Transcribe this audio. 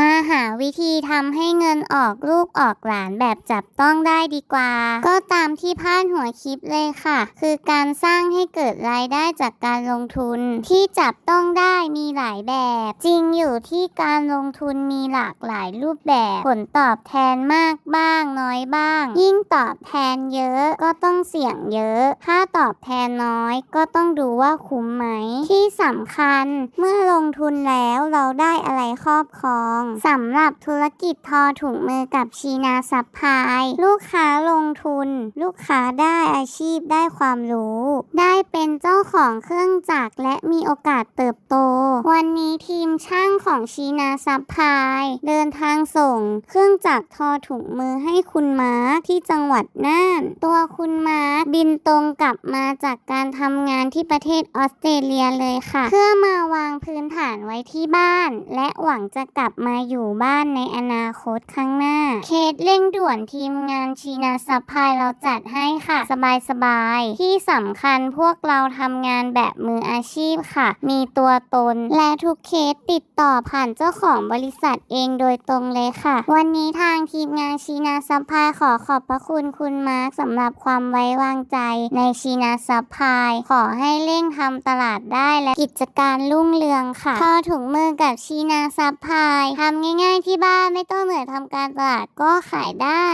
มาหาวิธีทำให้เงินออกลูกออกหลานแบบจับต้องได้ดีกว่า ก็ตามที่พาดหัวคลิปเลยค่ะ คือการสร้างให้เกิดรายได้จากการลงทุน ที่จับต้องได้มีหลายแบบ จริงอยู่ที่การลงทุนมีหลากหลายรูปแบบ ผลตอบแทนมากบ้างน้อยบ้าง ยิ่งตอบแทนเยอะก็ต้องเสี่ยงเยอะ ถ้าตอบแทนน้อยก็ต้องดูว่าคุ้มไหม ที่สำคัญเมื่อลงทุนแล้วเราได้อะไรครอบครองสำหรับธุรกิจทอถุงมือกับชีนาซัพพลาย ลูกค้าลงทุน ลูกค้าได้อาชีพได้ความรู้ ได้เป็นเจ้าของเครื่องจักรและมีโอกาสเติบโต วันนี้ทีมช่างของชีนาซัพพลาย เดินทางส่ง เครื่องจักรทอถุงมือให้คุณมาร์คที่จังหวัดน่าน ตัวคุณมาร์คบินตรงกลับมาจากการทำงานที่ประเทศออสเตรเลียเลยค่ะ เพื่อมาวาง ที่บ้าน และหวังจะกลับมาอยู่บ้านในอนาคตข้างหน้า เคสเร่งด่วนทีมงานชีนาซัพพลายเราจัดให้ค่ะ สบายๆ ที่สำคัญพวกเราทำงานแบบมืออาชีพค่ะ มีตัวตน และทุกเคสติดต่อผ่านเจ้าของบริษัทเองโดยตรงเลยค่ะ วันนี้ทางทีมงานชีนาซัพพลายขอขอบพระคุณคุณมาร์คสำหรับความไว้วางใจในชีนาซัพพลายขอให้เร่งทำตลาดได้และกิจการรุ่งเรืองค่ะทอถุงมือกับชีนาซัพพลายทำง่ายๆที่บ้านไม่ต้องเหนื่อยทำการตลาดก็ขายได้